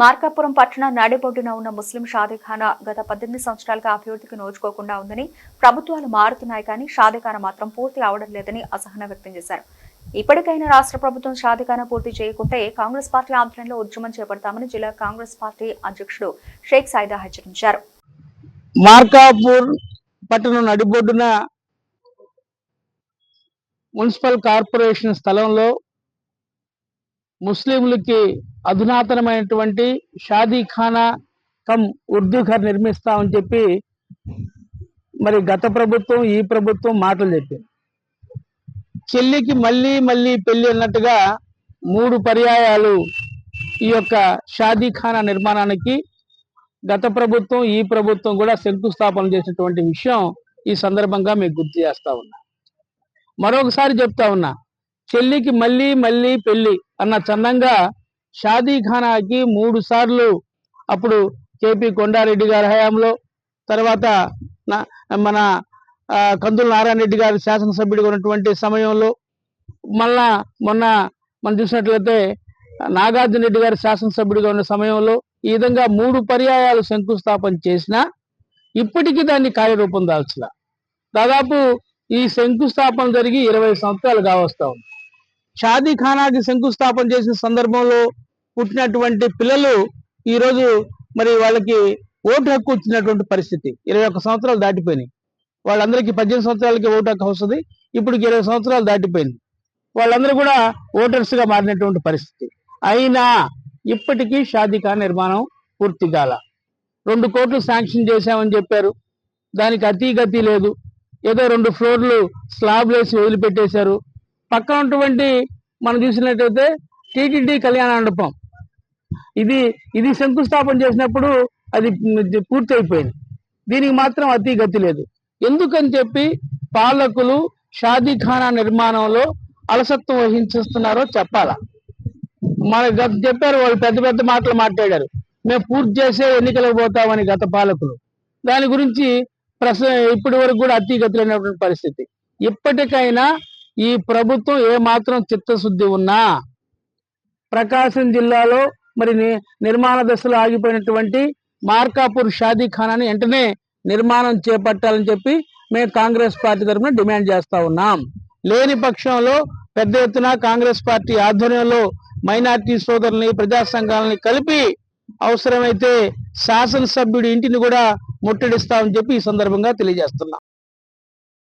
మార్కాపురం పట్టణ నాడిబొడ్డున ఉన్న ముస్లిం షాదీఖానా గత పద్దెనిమిది సంవత్సరాలుగా అభివృద్ధికి నోచుకోకుండా ఉందని ప్రభుత్వాలు మారుతున్నాయి కానీ షాదీఖానా మాత్రం పూర్తి అవడం లేదని అసహనం వ్యక్తం చేశారు. ఇప్పటికైనా రాష్ట్ర ప్రభుత్వం షాదీఖానా పూర్తి చేయకుంటే కాంగ్రెస్ పార్టీ ఆధ్వర్యంలో ఉద్యమం చేపడతామని జిల్లా కాంగ్రెస్ పార్టీ అధ్యక్షుడు షేక్ సాయిదా హెచ్చరించారు. మార్కాపూర్ పట్టణ నడిబొడ్డున మున్సిపల్ కార్పొరేషన్ స్థలంలో ముస్లింలకి అధునాతనమైనటువంటి షాదీఖానా కమ్ ఉర్దూ ఘర్ నిర్మిస్తామని చెప్పి మరి గత ప్రభుత్వం ఈ ప్రభుత్వం మాటలు చెప్పింది చెల్లికి మళ్ళీ మళ్ళీ పెళ్ళి అన్నట్టుగా మూడు పర్యాయాలు ఈ యొక్క షాదీఖానా నిర్మాణానికి గత ప్రభుత్వం ఈ ప్రభుత్వం కూడా శంకుస్థాపన చేసినటువంటి విషయం ఈ సందర్భంగా మీకు గుర్తు చేస్తా ఉన్నా. మరొకసారి చెప్తా ఉన్నా చెల్లికి మళ్ళీ మళ్ళీ పెళ్ళి అన్న చందంగా షాదీఖానాకి మూడు సార్లు అప్పుడు కేపీ కొండారెడ్డి గారి హయాంలో తర్వాత మన కందుల నారాయణ రెడ్డి గారు శాసనసభ్యుడిగా ఉన్నటువంటి సమయంలో మళ్ళా మొన్న మనం చూసినట్లయితే నాగార్జున రెడ్డి గారు శాసనసభ్యుడిగా ఉన్న సమయంలో ఈ విధంగా మూడు పర్యాయాలు శంకుస్థాపన చేసినా ఇప్పటికీ దాన్ని కార్యరూపం దాల్చలా. దాదాపు ఈ శంకుస్థాపన జరిగి ఇరవై సంవత్సరాలు కావస్తా ఉంది. షాదీ ఖానాకి శంకుస్థాపన చేసిన సందర్భంలో పుట్టినటువంటి పిల్లలు ఈరోజు మరి వాళ్ళకి ఓటు హక్కు వచ్చినటువంటి పరిస్థితి. ఇరవై ఒక్క సంవత్సరాలు దాటిపోయినాయి. వాళ్ళందరికీ పద్దెనిమిది సంవత్సరాలకి ఓటు హక్కు వస్తుంది. ఇప్పుడు ఇరవై సంవత్సరాలు దాటిపోయింది. వాళ్ళందరూ కూడా ఓటర్స్గా మారినటువంటి పరిస్థితి. అయినా ఇప్పటికీ షాదీ ఖాన్ నిర్మాణం పూర్తి కాల. రెండు కోట్లు శాంక్షన్ చేశామని చెప్పారు. దానికి అతీగతి లేదు. ఏదో రెండు ఫ్లోర్లు స్లాబ్ వేసి వదిలిపెట్టేశారు. పక్కన ఉన్నటువంటి మనం చూసినట్టయితే టీటీడీ కళ్యాణ మండపం. ఇది ఇది శంకుస్థాపన చేసినప్పుడు అది పూర్తి అయిపోయింది దీనికి మాత్రం అతి గతి లేదు. ఎందుకని చెప్పి పాలకులు షాదీఖానా నిర్మాణంలో అలసత్వం వహించేస్తున్నారో చెప్పాలా? మన గత చెప్పారు వాళ్ళు పెద్ద పెద్ద మాటలు మాట్లాడారు. మేము పూర్తి చేసే ఎన్నికలకు పోతామని గత పాలకులు. దాని గురించి ప్రస ఇప్పటి వరకు కూడా అతిగతులైనటువంటి పరిస్థితి. ఇప్పటికైనా ఈ ప్రభుత్వం ఏమాత్రం చిత్తశుద్ధి ఉన్నా ప్రకాశం జిల్లాలో మరి ని- నిర్మాణ దశలో ఆగిపోయినటువంటి మార్కాపూర్ షాదీ ఖానాని వెంటనే నిర్మాణం చేపట్టాలని చెప్పి మేము కాంగ్రెస్ పార్టీ తరఫున డిమాండ్ చేస్తా ఉన్నాం. లేని పక్షంలో పెద్ద ఎత్తున కాంగ్రెస్ పార్టీ ఆధ్వర్యంలో మైనార్టీ సోదరుల్ని ప్రజా సంఘాలని కలిపి అవసరమైతే శాసనసభ్యుడి ఇంటిని కూడా ముట్టడిస్తామని చెప్పి ఈ సందర్భంగా తెలియజేస్తున్నాం.